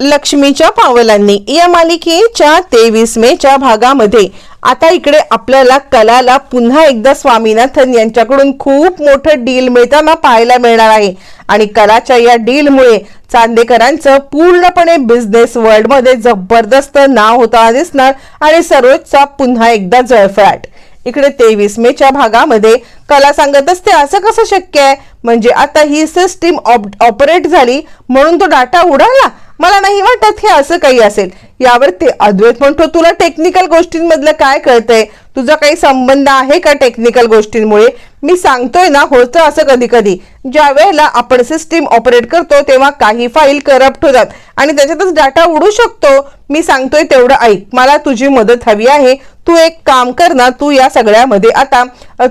लक्ष्मीच्या पावलांनी या मालिकेच्या तेवीस मेच्या भागामध्ये. आता इकडे आपल्याला कलाला पुन्हा एकदा स्वामीनाथन यांच्याकडून खूप मोठं डील मिळताना पाहायला मिळणार आहे. आणि कलाच्या या डीलमुळे चांदेकरांचं पूर्णपणे बिझनेस वर्ल्डमध्ये जबरदस्त नाव होताना दिसणार आणि सर्वोच्चा पुन्हा एकदा जळफळाट. इकडे तेवीस मेच्या भागामध्ये कला सांगत असते असं कसं शक्य आहे? म्हणजे आता ही सिस्टीम ऑपरेट झाली म्हणून तो डाटा उडाला? मला नाही वाटत हे असं काही असेल. यावर ते अद्वैत म्हणतो. तुला टेक्निकल गोष्टींमधलं काय कळतंय? तुझा काही संबंध आहे का टेक्निकल गोष्टींमुळे? मी सांगतोय ना होतं असं कधी कधी ज्या वेळेला आपण सिस्टीम ऑपरेट करतो तेव्हा काही फाईल करप्ट होतात. आणि त्याच्यातच डाटा उडू शकतो. मी सांगतोय तेवढं ऐक. मला तुझी मदत हवी आहे. तू एक काम कर ना तू या सगळ्यामध्ये आता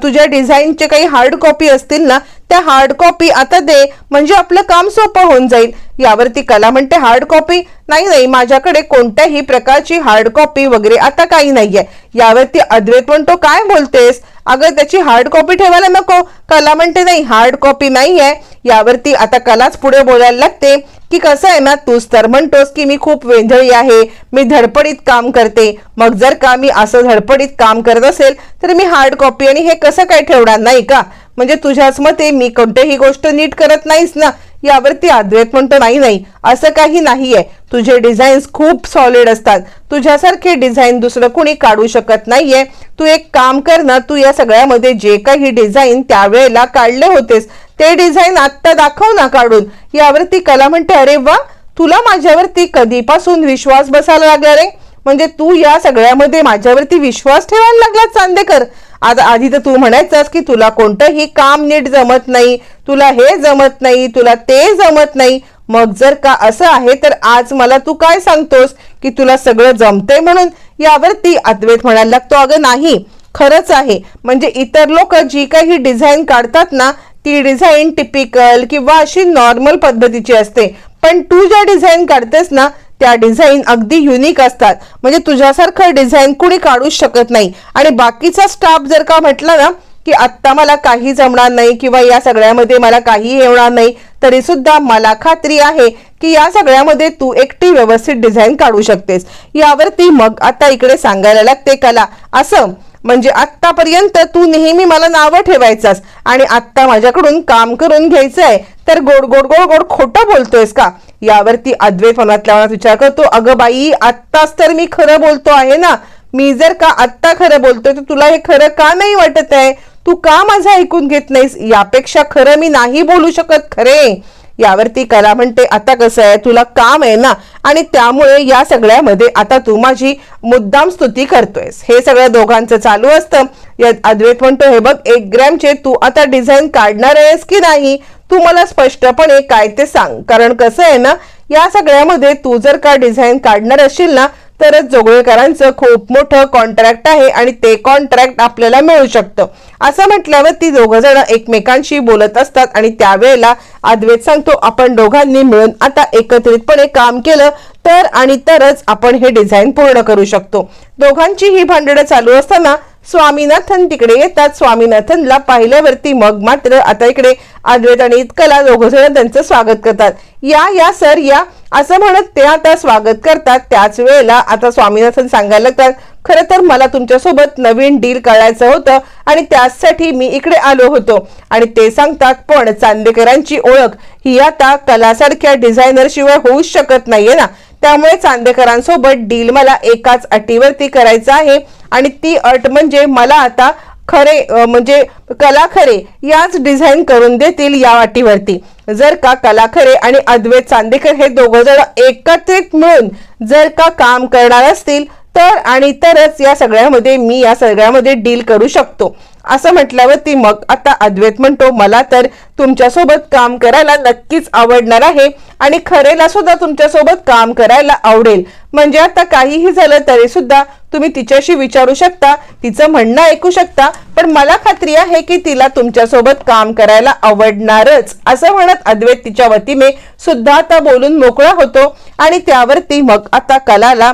तुझ्या डिझाईनचे काही हार्ड कॉपी असतील ना त्या हार्ड कॉपी आता दे. म्हणजे आपलं काम सोपं होऊन जाईल. यावरती कला म्हणते हार्ड कॉपी नाही नाही माझ्याकडे कोणत्याही प्रकारची हार्ड कॉपी वगैरे आता काही नाहीये. यावरती अद्वैत म्हणतो काय बोलतेस? अगं त्याची हार्ड कॉपी ठेवायला नको. कला म्हणते नाही हार्ड कॉपी नाही आहे यावरती आता कलाच पुढे बोलायला लागते. की कसं आहे ना तूच तर म्हणतोस की मी खूप वेंधळी आहे. मी धडपडीत काम करते. मग जर का मी असं धडपडीत काम करत असेल तर मी हार्ड कॉपी आणि हे कसं काय ठेवणार? नाही का? म्हणजे तुझ्याच मते मी कोणतीही गोष्ट नीट करत नाहीस ना यावरती अद्वैत म्हणतो नाही नाही असं काही नाहीये. तुझे डिझाईन्स खूप सॉलिड असतात. तुझ्यासारखे डिझाईन दुसरं कुणी काढू शकत नाहीये. तू एक काम कर ना तू या सगळ्यामध्ये जे काही डिझाईन त्यावेळेला काढले होतेस ते डिझाईन आत्ता दाखव ना काढून. यावरती कला म्हणते अरे वा तुला माझ्यावरती कधीपासून विश्वास बसायला लागला रे? म्हणजे तू या सगळ्यामध्ये माझ्यावरती विश्वास ठेवायला लागला चांदेकर? आता आधी तर तू म्हणायचंस की तुला कोणतंही काम नीट जमत नाही तुला हे जमत नाही तुला ते जमत नाही. मग जर का असं आहे तर आज मला तू काय सांगतोस की तुला सगळं जमतंय म्हणून? यावरती अद्वैत म्हणायला लागतो अगं नाही खरंच आहे. म्हणजे इतर लोक जी काही डिझाईन काढतात ना ती डिझाईन टिपिकल किंवा अशी नॉर्मल पद्धतीची असते. पण तू ज्या डिझाईन काढतेस ना त्या डिझाईन अगदी युनिक असतात. म्हणजे तुझ्यासारखं डिझाईन कुणी काढूच शकत नाही. आणि बाकीचा स्टाफ जर का म्हटला ना की आत्ता मला काही जमणार नाही किंवा या सगळ्यामध्ये मला काही येणार नाही तरी सुद्धा मला खात्री आहे की या सगळ्यामध्ये तू एकटी व्यवस्थित डिझाईन काढू शकतेस. यावरती मग आता इकडे सांगायला लागते कला. असं म्हणजे आत्तापर्यंत तू नेहमी मला नावं ठेवायचास आणि आत्ता माझ्याकडून काम करून घ्यायचंय. तर गोड गोड गोड गोड खोटं बोलतोयस का? यावरती अद्वैत मनातल्या मनात विचार करतो. अगं बाई आत्ताच तर मी खरं बोलतो आहे ना? मी जर का आत्ता खरं बोलतोय तर तुला हे खरं का नाही वाटत आहे? तू का माझं ऐकून घेत नाहीस? यापेक्षा खरं मी नाही बोलू शकत खरे. यावरती कला म्हणते आता कसं आहे? तुला काम आहे ना? आणि त्यामुळे या सगळ्यामध्ये आता तू माझी मुद्दाम स्तुती करतोयस. हे सगळं दोघांचं चालू असतं. यात अद्वैत म्हणतो हे बघ एक ग्रॅमचे तू आता डिझाईन काढणार आहेस की नाही? तू मला स्पष्टपणे काय ते सांग. कारण कसं आहे ना या सगळ्यामध्ये तू जर का डिझाईन काढणार असशील ना तरच जोगळेकरांचं खूप मोठं कॉन्ट्रॅक्ट आहे आणि ते कॉन्ट्रॅक्ट आपल्याला मिळू शकतं. असं म्हटल्यावर ती दोघं जण एकमेकांशी बोलत असतात आणि त्यावेळेला अद्वैत सांगतो आपण दोघांनी मिळून आता एकत्रितपणे काम केलं तर आणि तरच आपण हे डिझाईन पूर्ण करू शकतो. दोघांची ही भांडणं चालू असताना स्वामीनाथन तिकडे येतात. स्वामीनाथनला पाहिल्यावरती मग मात्र आता इकडे अद्वैत आणि इतकला दोघंजण त्यांचं स्वागत करतात. या या सर या असं म्हणत ते आता स्वागत करतात. त्याच वेळेला आता स्वामीनाथन सांगायला लागतात खरं तर मला तुमच्यासोबत नवीन डील करायचं होतं आणि त्यासाठी मी इकडे आलो होतो. आणि ते सांगतात पण चांदेकरांची ओळख ही आता कलासारख्या डिझायनरशिवाय होऊच शकत नाहीये ना. त्यामुळे चांदेकरांसोबत डील मला एकाच अटीवरती करायचं आहे. आणि ती अट म्हणजे मला आता खरे म्हणजे कला खरे याच डिझाईन करून देतील या अटीवरती. जर का कला खरे आणि अद्वैत चांदेकर हे दोघं जण एकत्रित मिळून जर का काम करणार असतील तर आणि तरच या सगळ्यामध्ये मी या सगळ्यामध्ये डील करू शकतो. असं म्हटल्यावरती मग आता अद्वैत म्हणतो मला तर तुमच्यासोबत काम करायला नक्कीच आवडणार आहे आणि खरेला सुद्धा तुमच्यासोबत काम करायला आवडेल. म्हणजे आता काहीही झालं तरी सुद्धा तुम्ही तिच्याशी विचारू शकता तिचं म्हणणं ऐकू शकता पण मला खात्री आहे की तिला तुमच्यासोबत काम करायला आवडणारच असं म्हणत अद्वैत तिच्या वतीने सुद्धा आता बोलून मोकळा होतो आणि त्यावरती मग आता कलाला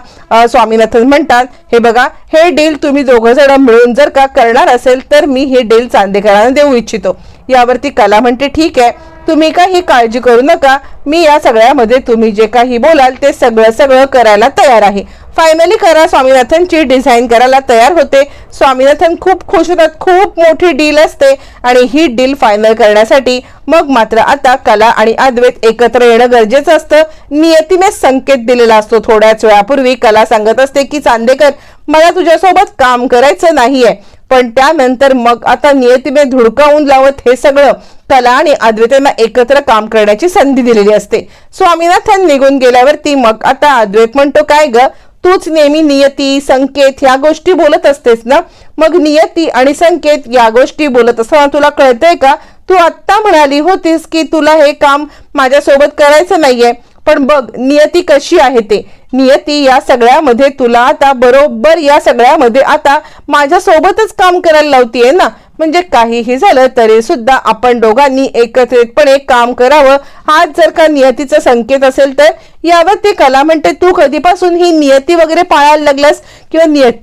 स्वामीनाथन म्हणतात हे बघा हे डील तुम्ही दोघंजण मिळून जर का करणार असेल तर मी हे डील चांदेकरांना देऊ इच्छितो. यावरती कला म्हणते ठीक आहे तुम्ही काही काळजी करू नका. मी या सगळ्यामध्ये तुम्ही जे काही बोलाल ते सगळं सगळं करायला तयार आहे. फायनली करा स्वामीनाथनची डिझाईन करायला तयार होते. स्वामीनाथन खूप खुश होतात. खूप मोठी डील असते. आणि ही डील फायनल करण्यासाठी मग मात्र आता कला आणि अद्वैत एकत्र येणं गरजेचं असतं. नियतीने संकेत दिलेला असतो. थोड्याच वेळापूर्वी कला सांगत असते की चांदेकर मला तुझ्यासोबत काम करायचं नाहीये. पण त्यानंतर मग आता नियतीने धुडकावून लावत हे सगळं कला आणि अद्वैतांना एकत्र काम करण्याची संधी दिलेली असते. स्वामीनाथन निघून गेल्यावरती मग आता अद्वैत म्हणतो काय ग? तूच नेहमी नियती संकेत या गोष्टी बोलत असतेस ना? मग नियती आणि संकेत या गोष्टी बोलत असताना तुला कळतंय का? तू आत्ता म्हणाली होतीस की तुला हे काम माझ्यासोबत करायचं नाहीये. पण बघ नियती कशी आहे ते. नियती या सगळ्यामध्ये तुला आता बरोबर या सगळ्यामध्ये आता माझ्या सोबतच काम करायला लावतीये ना. म्हणजे काहीही झालं तरी सुद्धा आपण दोघांनी एकत्रितपणे काम करावं. हाच जर का नियतीचा संकेत असेल तर यावर ते कला म्हणते तू कधीपासून ही नियती वगैरे पाळायला लागलास? किंवा नियत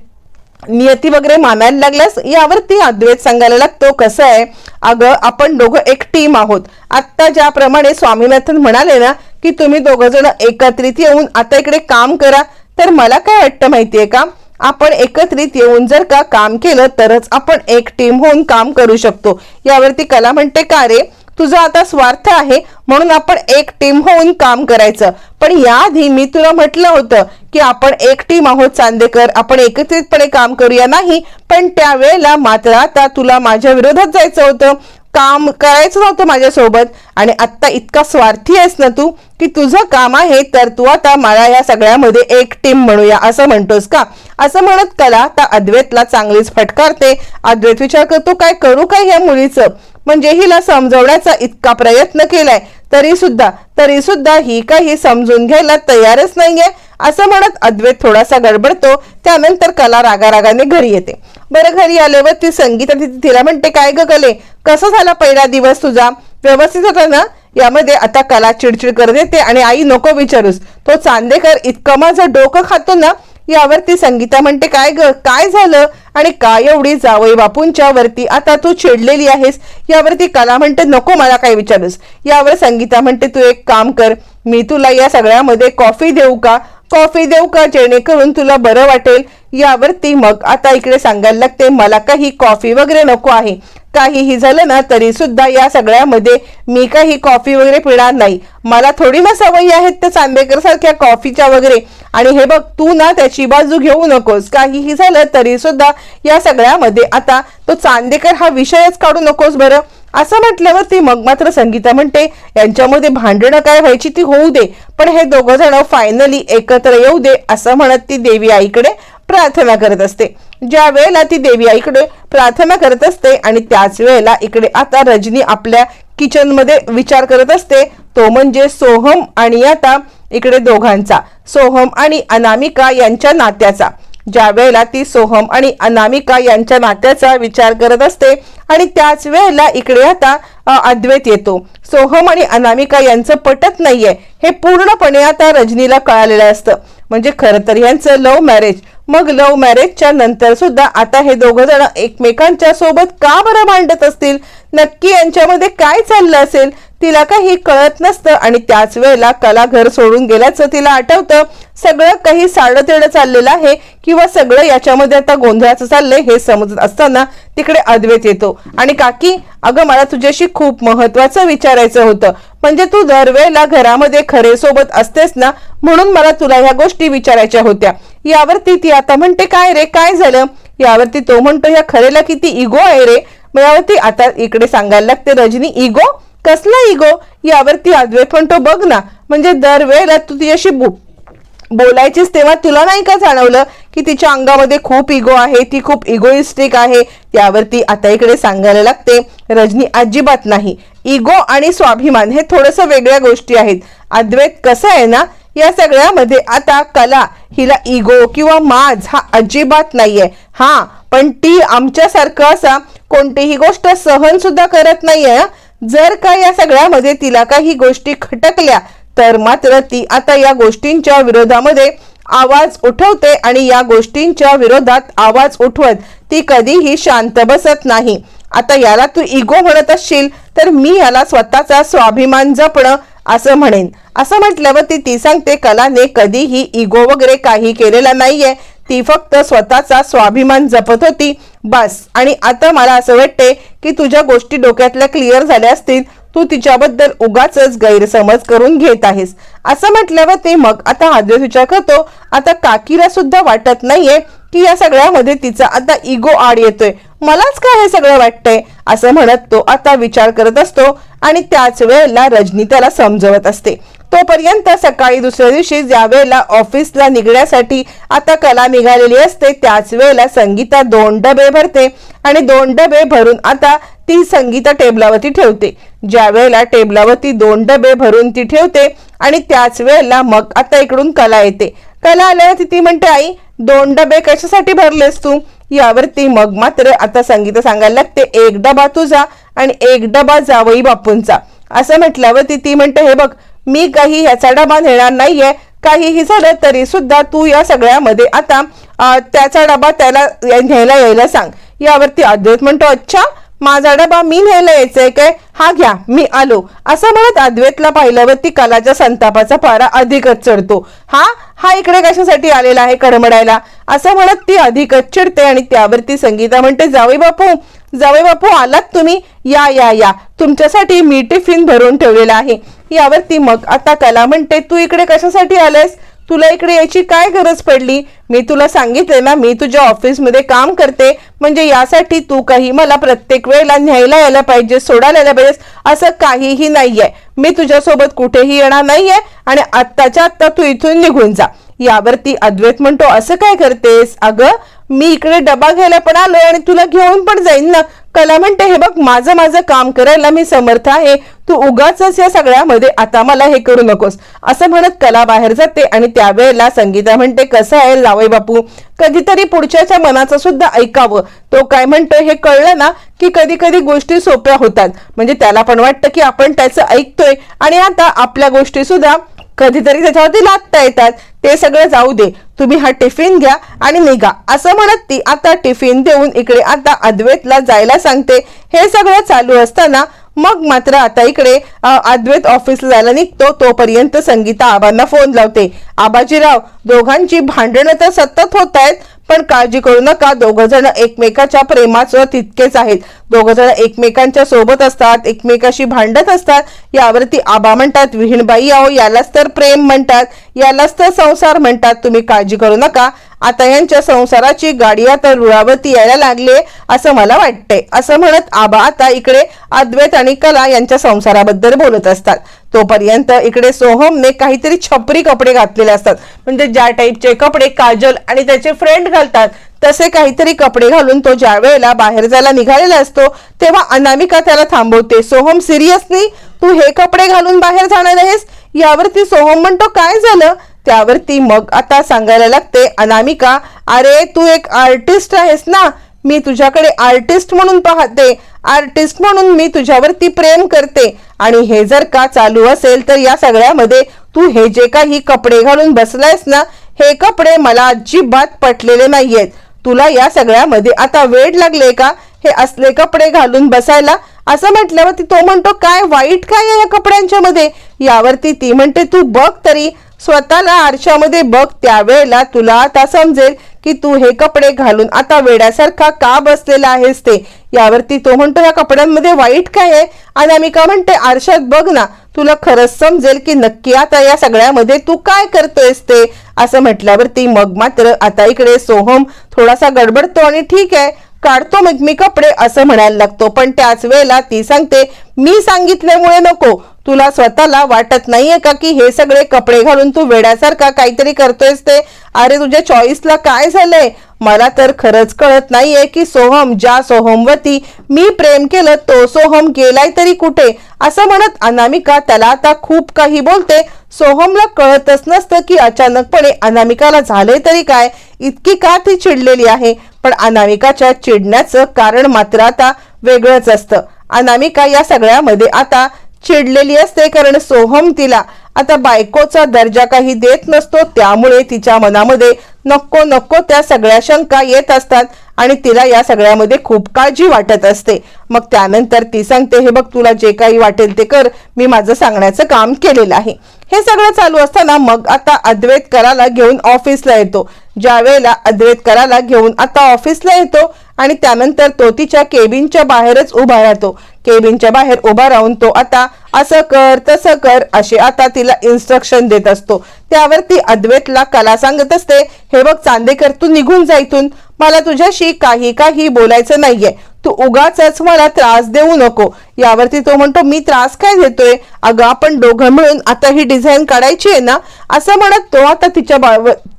नियती वगैरे मानायला लागल्यास यावरती अद्वैत सांगायला लागतो. कसं आहे? अगं आपण दोघं एक टीम आहोत. आत्ता ज्याप्रमाणे स्वामीनाथन म्हणाले ना की तुम्ही दोघं जण एकत्रित येऊन आता इकडे काम करा. तर मला काय वाटतं माहितीये का? आपण एकत्रित येऊन जर का काम केलं तरच आपण एक टीम होऊन काम करू शकतो. यावरती कला म्हणते का रे? तुझा आता स्वार्थ आहे म्हणून आपण एक टीम होऊन काम करायचं. पण याआधी मी तुला म्हटलं होतं की आपण एक टीम आहोत चांदेकर आपण एकत्रितपणे काम करूया नाही पण त्यावेळेला मात्र आता तुला माझ्या विरोधात जायचं होतं. काम करायचं नव्हतं माझ्यासोबत. आणि आत्ता इतका स्वार्थी आहेस ना तू की तुझं काम आहे तर तू आता मला या सगळ्यामध्ये एक टीम म्हणूया असं म्हणतोस का? असं म्हणत कला आता अद्वैतला चांगलीच फटकारते. अद्वैत विचार करतो काय करू काय ह्या मुलीचं? म्हणजे हिला समजवण्याचा इतका प्रयत्न केलाय. तरी सुद्धा तरी सुद्धा ही काही समजून घ्यायला तयारच नाहीये असं म्हणत अद्वैत थोडासा गडबडतो. त्यानंतर कला रागारागाने घरी येते. बरं घरी आल्यावर ती संगीता तिला म्हणते काय ग कले? कसं झाला पहिला दिवस तुझा? व्यवस्थित होता ना? यामध्ये आता कला चिडचिड करत येते आणि आई नको विचारूस. तो चांदेकर इतकं माझं डोकं खातो ना यावरती संगीता म्हणते काय ग? काय झालं? आणि काय एवढी जावई बापूंच्या वरती? आता तू चिडलेली आहेस. यावरती कला म्हणते नको मला काय विचारूस. यावर संगीता म्हणते तू एक काम कर. मी तुला या सगळ्यामध्ये कॉफी देऊ का? कॉफी देऊ का जेणेकरून तुला बरं वाटेल? यावरती मग आता इकडे सांगायला लागते मला काही कॉफी वगैरे नको आहे. काहीही झालं ना तरी सुद्धा या सगळ्यामध्ये मी काही कॉफी वगैरे पिणार नाही. मला थोडी ना सवयी आहेत त्या चांदेकर सारख्या कॉफीच्या वगैरे. आणि हे बघ तू ना त्याची बाजू घेऊ नकोस. काहीही झालं तरी सुद्धा या सगळ्यामध्ये आता तो चांदेकर हा विषयच काढू नकोस बरं. असं म्हटल्यावर ती मग मात्र संगीता म्हणते यांच्यामध्ये भांडणं काय व्हायची ती होऊ दे. पण हे दोघं जण फायनली एकत्र येऊ दे असं म्हणत ती देवी आईकडे प्रार्थना करत असते. ज्या वेळेला ती देवी आईकडे प्रार्थना करत असते आणि त्याच वेळेला इकडे आता रजनी आपल्या किचनमध्ये विचार करत असते तो म्हणजे सोहम आणि आता इकडे दोघांचा सोहम आणि अनामिका यांच्या नात्याचा. ज्या वेळेला ती सोहम आणि अनामिका यांच्या नात्याचा विचार करत असते आणि त्याच वेळेला इकडे आता अद्वैत येतो. सोहम आणि अनामिका यांचं पटत नाहीये. हे पूर्णपणे आता रजनीला कळालेलं असतं. म्हणजे खरं तर यांचं लव्ह मॅरेज मग लव्ह मॅरेजच्या नंतर सुद्धा आता हे दोघं जण एकमेकांच्या सोबत का बरं मांडत असतील? नक्की यांच्यामध्ये काय चाललं असेल? तिला काही कळत नसतं आणि त्याच वेळेला कला घर सोडून गेल्याचं तिला आठवतं. सगळं काही साडतेडं चाललेलं आहे किंवा सगळं याच्यामध्ये आता गोंधळाचं चाललंय हे समजत असताना तिकडे अद्वैत येतो. आणि काकी अगं मला तुझ्याशी खूप महत्वाचं विचारायचं होतं. म्हणजे तू दरवेळेला घरामध्ये खरे सोबत असतेस ना म्हणून मला तुला ह्या गोष्टी विचारायच्या होत्या. यावरती ती आता म्हणते काय रे काय झालं? यावरती तो म्हणतो या खरेला किती इगो आहे रे. यावरती आता इकडे सांगायला लागते रजनी इगो कसला इगो यावरती पण तो बघ ना. म्हणजे दरवेळेला तू तिच्याशी बो बोलायचीस तेव्हा तुला नाही का जाणवलं की तिच्या अंगामध्ये खूप इगो आहे ती खूप इगोइस्टिक आहे? त्यावरती आता इकडे सांगायला लागते रजनी अजिबात नाही. इगो आणि स्वाभिमान हे थोडंसं वेगळ्या गोष्टी आहेत. अद्वैत कसं आहे ना या सगळ्यामध्ये आता कला हिला इगो किंवा माज हा अजिबात नाहीये. हा पण ती आमच्यासारखं असा कोणतीही गोष्ट सहन सुद्धा करत नाहीये जर का या सगळ्यामध्ये तिला काही गोष्टी खटकल्या तर मात्र ती आता या गोष्टींच्या विरोधामध्ये आवाज उठवते आणि या गोष्टींच्या विरोधात आवाज उठवत ती कधीही शांत बसत नाही. आता याला तू इगो म्हणत असशील तर मी याला स्वतःचा स्वाभिमान जपणं असं म्हणेन. असं म्हटल्यावर ती सांगते कलाने कधीही इगो वगैरे काही केलेला नाहीये. ती फक्त स्वतःचा स्वाभिमान जपत होती बस. आणि आता मला असं वाटते की तुझ्या गोष्टी डोक्यातल्या क्लिअर झाल्या असतील तू तिच्याबद्दल उगाच गैरसमज करून घेत आहेस. असं म्हटल्यावर ते मग आता आद्य विचार करतो. आता काकीला सुद्धा वाटत नाहीये की या सगळ्यामध्ये तिचा आता इगो आड येतोय. मलाच काय हे सगळं वाटतंय? असं म्हणत तो आता विचार करत असतो आणि त्याच वेळेला रजनी त्याला समजवत असते. तोपर्यंत सकाळी दुसऱ्या दिवशी ज्या वेळेला ऑफिसला निघण्यासाठी आता कला निघालेली असते त्याच वेळेला संगीता दोन डबे भरते आणि दोन डबे भरून आता ती संगीता टेबलावरती ठेवते. ज्या वेळेला टेबलावरती दोन डबे भरून ती ठेवते आणि त्याच वेळेला मग आता इकडून कला येते. कला आल्यावर ती म्हणते आई दोन डबे कशासाठी भरलेस तू? यावरती मग मात्र आता संगीत सांगायला लागते एक डबा तुझा आणि एक डबा जावई बापूंचा. असं म्हटल्यावरती ती म्हणते हे बघ मी काही ह्याचा डबा नेणार नाहीये काहीही झालं तरी सुद्धा तू या सगळ्यामध्ये आता त्याचा डबा त्याला न्यायला यायला सांग. यावरती अद्वैत म्हणतो अच्छा माझा डबा मी न्यायला यायचंय काय? हा घ्या मी आलो. असं म्हणत अद्वैतला पाहिल्यावरती कलाच्या संतापाचा पारा अधिकच चढतो. हा? हा इकडे कशासाठी आलेला आहे करमडायला असं म्हणत ती अधिकच चिडते आणि त्यावरती संगीता म्हणते जावे बापू जावई बापू आलात तुम्ही? या या या. तुमच्यासाठी मी टिफिन भरून ठेवलेला आहे. यावरती मग आता कला म्हणते तू इकडे कशासाठी आलेस तुला इकडे यायची काय गरज पडली? मी तुला सांगितले ना मी तुझ्या ऑफिसमध्ये काम करते. म्हणजे यासाठी तू काही मला प्रत्येक वेळेला न्यायला यायला पाहिजे सोडायला यायला पाहिजेस असं काहीही नाहीये. मी तुझ्यासोबत कुठेही येणार नाहीये आणि आत्ताच्या आत्ता तू इथून निघून जा. यावरती अद्वैत म्हणतो असं काय करतेस? अगं मी इकडे डबा घ्यायला पण आलोय आणि तुला घेऊन पण जाईन ना. कला म्हणते हे बघ माझं माझं काम करायला मी समर्थ आहे. तू उगाच या सगळ्यामध्ये आता मला हे करू नकोस. असं म्हणत कला बाहेर जाते आणि त्यावेळेला संगीता म्हणते कसं आहे लावय बापू? कधीतरी पुढच्याच्या मनाचं सुद्धा ऐकावं. तो काय म्हणतोय हे कळलं ना की कधी कधी गोष्टी सोप्या होतात. म्हणजे त्याला पण वाटतं की आपण त्याचं ऐकतोय आणि आता आपल्या गोष्टी सुद्धा कधीतरी त्याच्यावरती लादता येतात. ते सगळं जाऊ दे. तुम्ही हा टिफिन घ्या आणि निघा. असं म्हणत ती आता टिफिन देऊन इकडे आता अद्वैतला जायला सांगते. हे सगळं चालू असताना मग मात्र आता इकडे अद्वैत ऑफिसला जायला निघतो. तोपर्यंत संगीता आबांना फोन लावते. आबाजीराव दोघांची भांडणं तर सतत होत आहेत. पण काळजी करू नका. दोघ जण एकमेकाच्या प्रेमाचं तितकेच आहेत. दोघ जण एकमेकांच्या सोबत असतात एकमेकाशी भांडत असतात. यावरती आबा म्हणतात विहीणबाई आहो यालाच तर प्रेम म्हणतात यालाच तर संसार म्हणतात. तुम्ही काळजी करू नका. आता यांच्या संसाराची गाडी आता रुळावरती यायला लागली असं मला वाटतंय. असं म्हणत आबा आता इकडे अद्वैत आणि कला यांच्या संसाराबद्दल बोलत असतात. तोपर्यंत इकडे सोहमने काहीतरी छपरी कपडे घातलेले असतात. म्हणजे ज्या टाईपचे कपडे काजल आणि त्याचे फ्रेंड घालतात तसे काहीतरी कपडे घालून तो ज्या वेळेला बाहेर जायला निघालेला असतो तेव्हा अनामिका त्याला थांबवते. सोहम सिरियसली? तू हे कपडे घालून बाहेर जाणार आहेस? यावरती सोहम म्हणतो काय झालं? त्यावरती मग आता सांगायला लागते अनामिका अरे तू एक आर्टिस्ट आहेस ना? मी तुझ्याकडे आर्टिस्ट म्हणून पाहते. आर्टिस्ट म्हणून मी तुझ्यावरती प्रेम करते. आणि हे जर का चालू असेल तर या सगळ्यामध्ये तू हे जे काही कपडे घालून बसलायस ना हे कपडे मला अजिबात पटलेले नाहीयेत. तुला या सगळ्यामध्ये आता वेळ लागले का? हे असले कपडे घालून बसायला? असं म्हटल्यावरती तो म्हणतो काय वाईट काय आहे या कपड्यांच्या मध्ये यावरती ती म्हणते तू बघ तरी स्वतःला आरशामध्ये बघ त्यावेळेला तुला आता समजेल की तू हे कपडे घालून आता वेड्यासारखा का बसलेला आहेस ते. यावरती तो म्हणतो या कपड्यांमध्ये वाईट काय आहे? अनामिका म्हणते आरशात बघ ना तुला खरंच समजेल की नक्की आता या सगळ्यामध्ये तू काय करतोयस ते. असं म्हटल्यावरती मग मात्र आता इकडे सोहम थोडासा गडबडतो आणि ठीक आहे काढतो मग मी कपडे असं म्हणायला लागतो. पण त्याच वेळेला ती सांगते मी सांगितल्यामुळे नको. तुला स्वतःला वाटत नाहीये का की हे सगळे कपडे घालून तू वेड्यासारखा काहीतरी करतोयस ते? अरे तुझ्या चॉईसला काय झालंय? मला तर खरंच कळत नाहीये की सोहम ज्या सोहमवरती मी प्रेम केलं तो सोहम गेलाय तरी कुठे? असं म्हणत अनामिका त्याला आता खूप काही बोलते. सोहमला कळतच नसतं की अचानकपणे अनामिकाला झाले तरी काय? इतकी का ती चिडलेली आहे? पण अनामिकाच्या चिडण्याचं कारण मात्र आता वेगळंच असतं. अनामिका या सगळ्यामध्ये आता चिडलेली असते कारण सोहम तिला आता बायकोचा दर्जा काही देत नसतो त्यामुळे तिच्या मनामध्ये नको नको त्या सगळ्या शंका येत असतात आणि तिला या सगळ्यामध्ये खूप काळजी वाटत असते. मग त्यानंतर ती सांगते हे बघ तुला जे काही वाटेल ते कर मी माझं सांगण्याचं काम केलेलं आहे. हे सगळं चालू असताना मग आता अद्वैत कराला घेऊन ऑफिसला येतो. ज्या वेळेला अद्वैत कराला घेऊन आता ऑफिसला येतो आणि त्यानंतर तो तिच्या केबिनच्या बाहेरच उभा राहतो. केबिनच्या बाहेर उभा राहून तो आता असं कर तसं कर असे आता तिला इन्स्ट्रक्शन देत असतो. त्यावर ती अद्वैतला कला सांगत असते हे बघ चांदेकर तू निघून जा इथून. मला तुझ्याशी काही काही बोलायचं नाहीये. तू उगाच मला त्रास देऊ नको. यावरती तो म्हणतो मी त्रास काय देतोय? अगं आपण दोघं मिळून आता ही डिझाईन काढायची आहे ना? असं म्हणत तो आता तिच्या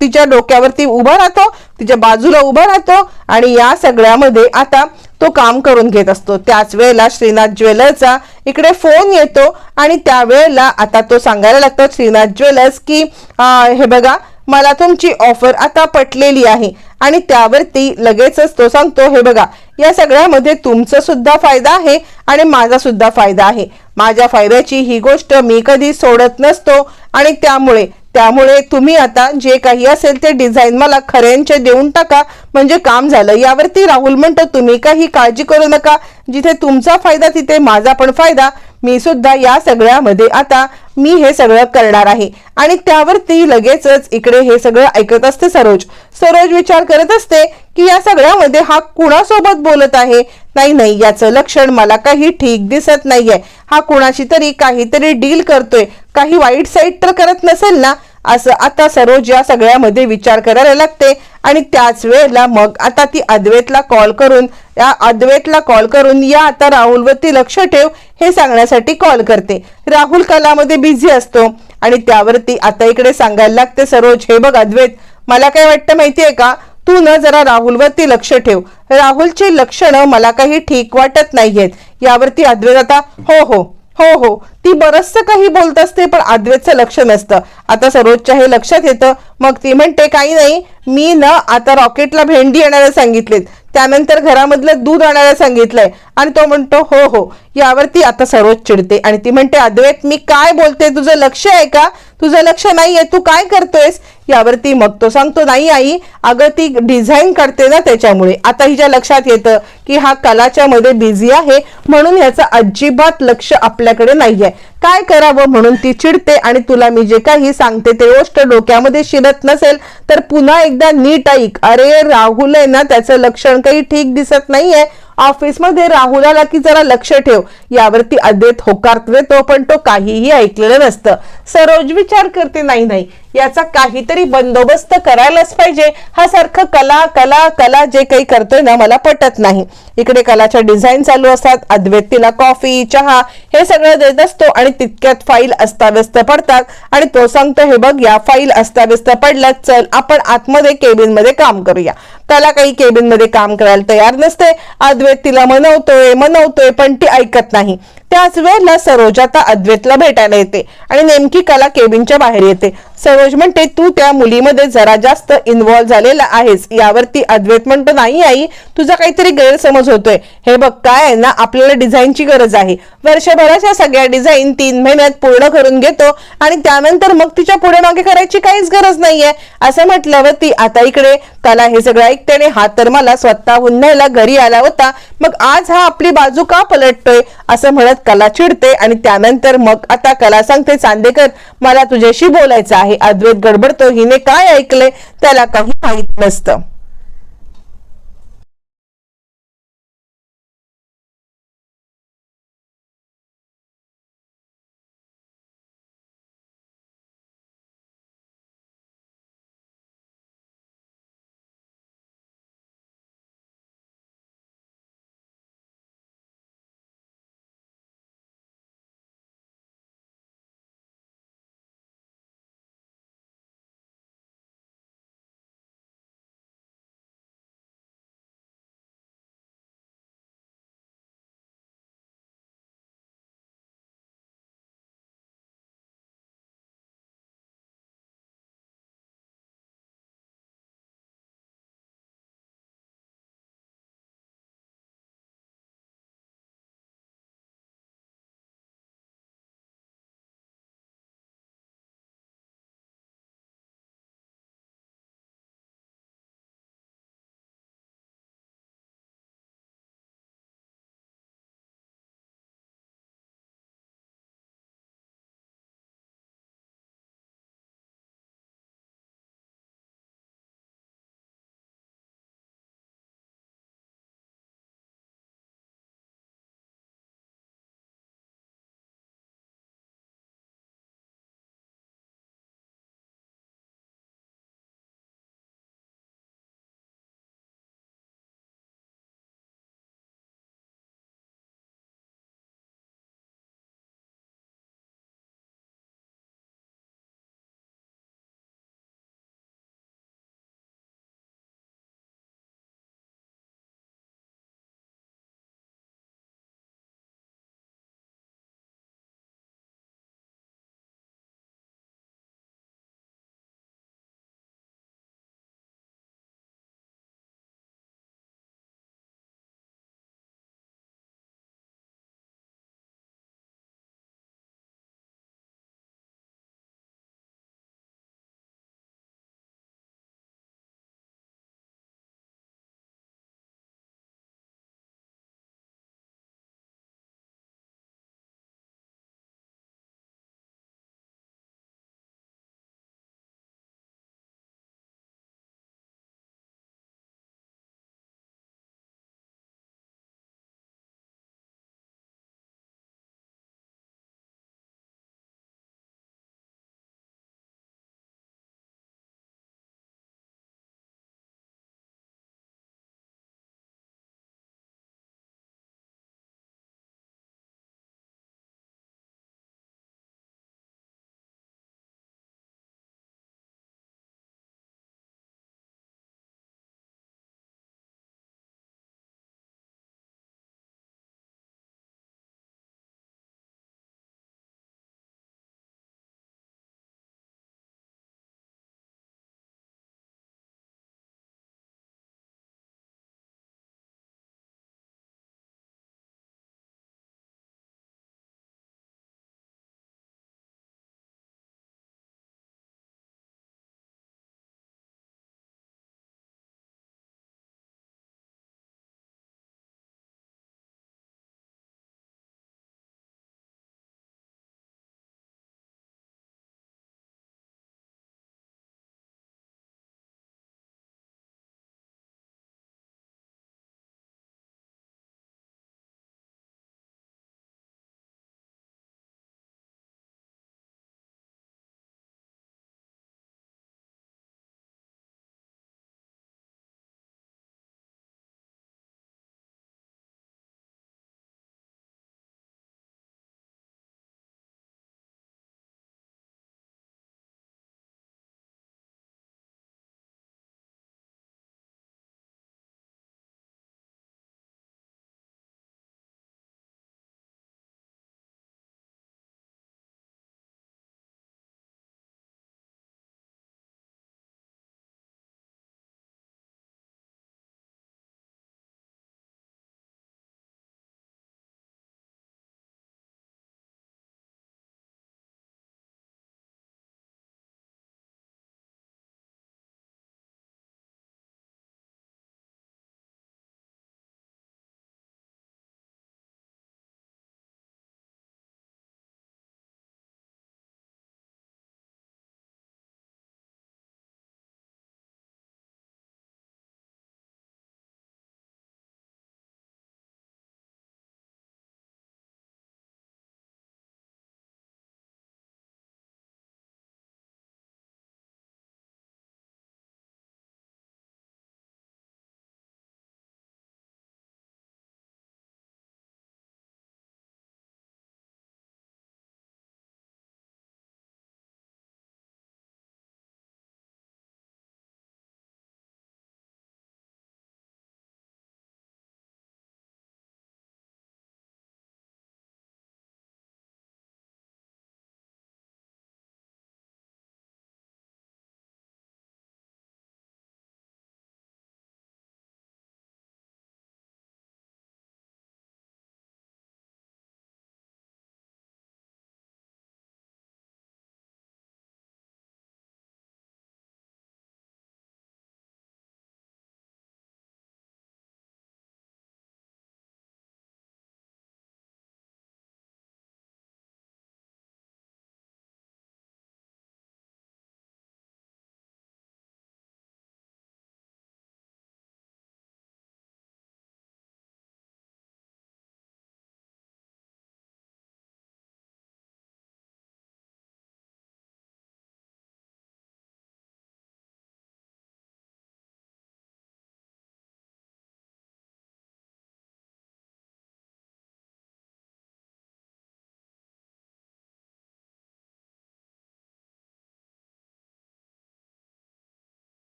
तिच्या डोक्यावरती उभा राहतो. तिच्या बाजूला उभा राहतो आणि या सगळ्यामध्ये आता तो काम करून घेत असतो. त्याच वेळेला श्रीनाथ ज्वेलर्सचा इकडे फोन येतो आणि त्यावेळेला आता तो सांगायला लागतो श्रीनाथ ज्वेलर्स की आ, हे बघा मला तुमची ऑफर आता पटलेली आहे. आणि त्यावरती लगेचच तो सांगतो हे बघा या सगळ्यामध्ये तुमचा सुद्धा फायदा आहे आणि माझा सुद्धा फायदा आहे. माझ्या फायद्याची ही गोष्ट मी कधी सोडत नसतो आणि त्यामुळे त्यामुळे तुम्ही आता जे काही असेल ते डिझाईन मला खऱ्यांचे देऊन टाका. म्हणजे काम झालं. यावरती राहुल म्हणतो तुम्ही काही काळजी करू नका. जिथे तुमचा फायदा तिथे माझा पण फायदा. मी सुद्धा या सगळ्यामध्ये आता मी हे सगळं करणार आहे. आणि त्यावरती लगेचच इकडे हे सगळं ऐकत असते सरोज. सरोज विचार करत असते की या सगळ्यामध्ये हा कुणासोबत बोलत आहे? नाही नाही याचं लक्षण मला काही ठीक दिसत नाहीये. हा कुणाशी तरी काहीतरी डील करतोय. काही वाईट साईट तर करत नसेल ना? असं आता सरोज या सगळ्यामध्ये विचार करायला लागते. आणि त्याच वेळेला मग आता ती अद्वैतला कॉल करून या अद्वैतला कॉल करून या आता राहुलवरती लक्ष ठेव हे सांगण्यासाठी कॉल करते. राहुल कलामध्ये बिझी असतो. आणि त्यावरती आता इकडे सांगायला लागते सरोज हे बघ अद्वैत मला काय वाटतं माहितीये का? तू न जरा राहुलवरती लक्ष ठेव. राहुलची लक्षणं मला काही ठीक वाटत नाहीयेत. यावरती अद्वैत आता हो हो हो हो ती बरचसं काही बोलत असते पण अद्वैतचं लक्ष नसतं. आता सरोजच्या हे लक्षात येतं. मग ती म्हणते काही नाही मी ना आता रॉकेटला भेंडी आणायला सांगितलेत. त्यानंतर घरामधलं दूध आणायला सांगितलंय. आणि तो म्हणतो हो हो यावरती आता सरोज चिडते. आणि ती म्हणते अद्वैत मी काय बोलते? तुझं लक्ष आहे का? तुझं लक्ष नाहीये तू काय करतोयस? यावरती मग तो सांगतो नाही आई अगं ती डिझाईन करते ना त्याच्यामुळे. आता हिच्या लक्षात येतं की हा कलाच्या मध्ये बिझी आहे म्हणून ह्याचं अजिबात लक्ष आपल्याकडे नाहीये. काय करावं म्हणून ती चिडते आणि तुला मी जे काही सांगते ते गोष्ट डोक्यामध्ये शिरत नसेल तर पुन्हा एकदा नीट ऐक. अरे राहुल आहे ना त्याचं लक्षण काही ठीक दिसत नाहीये. ऑफिसमध्ये राहुल आला की जरा लक्ष ठेव यावरती अद्वैत होकार देतो पण तो काहीही ऐकलेलं नसतं. सरोज विचार करते नाही नाही याचा काहीतरी बंदोबस्त करायलाच पाहिजे. हा सारखं कला कला कला जे काही करतोय ना मला पटत नाही. इकडे कलाच्या डिझाईन चालू असतात अद्वैत तिला कॉफी चहा हे सगळं देत असतो आणि तितक्यात फाईल अस्ताव्यस्त पडतात. आणि तो सांगतो हे बघ या फाईल अस्ताव्यस्त पडल्यात चल आपण आतमध्ये केबिनमध्ये काम करूया. त्याला काही केबिनमध्ये काम करायला तयार नसते. अद्वैत तिला मनवतोय मनवतोय पण ती ऐकत नाही. त्याच वेळेला सरोज आता अद्वैतला भेटायला येते आणि नेमकी कला केबिनच्या बाहेर येते. सरोज म्हणते तू त्या मुलीमध्ये जरा जास्त इन्व्हॉल्व झालेला आहेस. यावरती अद्वैत म्हणतो नाही आई तुझा काहीतरी गैरसमज होतोय. हे बघ काय आहे ना आपल्याला डिझाईनची गरज आहे. वर्षभराच्या सगळ्या डिझाईन तीन महिन्यात पूर्ण करून घेतो आणि त्यानंतर मग तिच्या पुढे मागे करायची काहीच गरज नाहीये. असं म्हटल्यावर ती आता इकडे कला हे सगळं ऐकते आणि हा तर मला स्वतःहून न्यायला घरी आला होता. मग आज हा आपली बाजू का पलटतोय? असं म्हणत कला चिडते आणि त्यानंतर मग आता कला सांगते चांदेकर मला तुझ्याशी बोलायचं आहे. अद्वैत गडबडतो हिने काय ऐकले त्याला काही माहीत नसतं.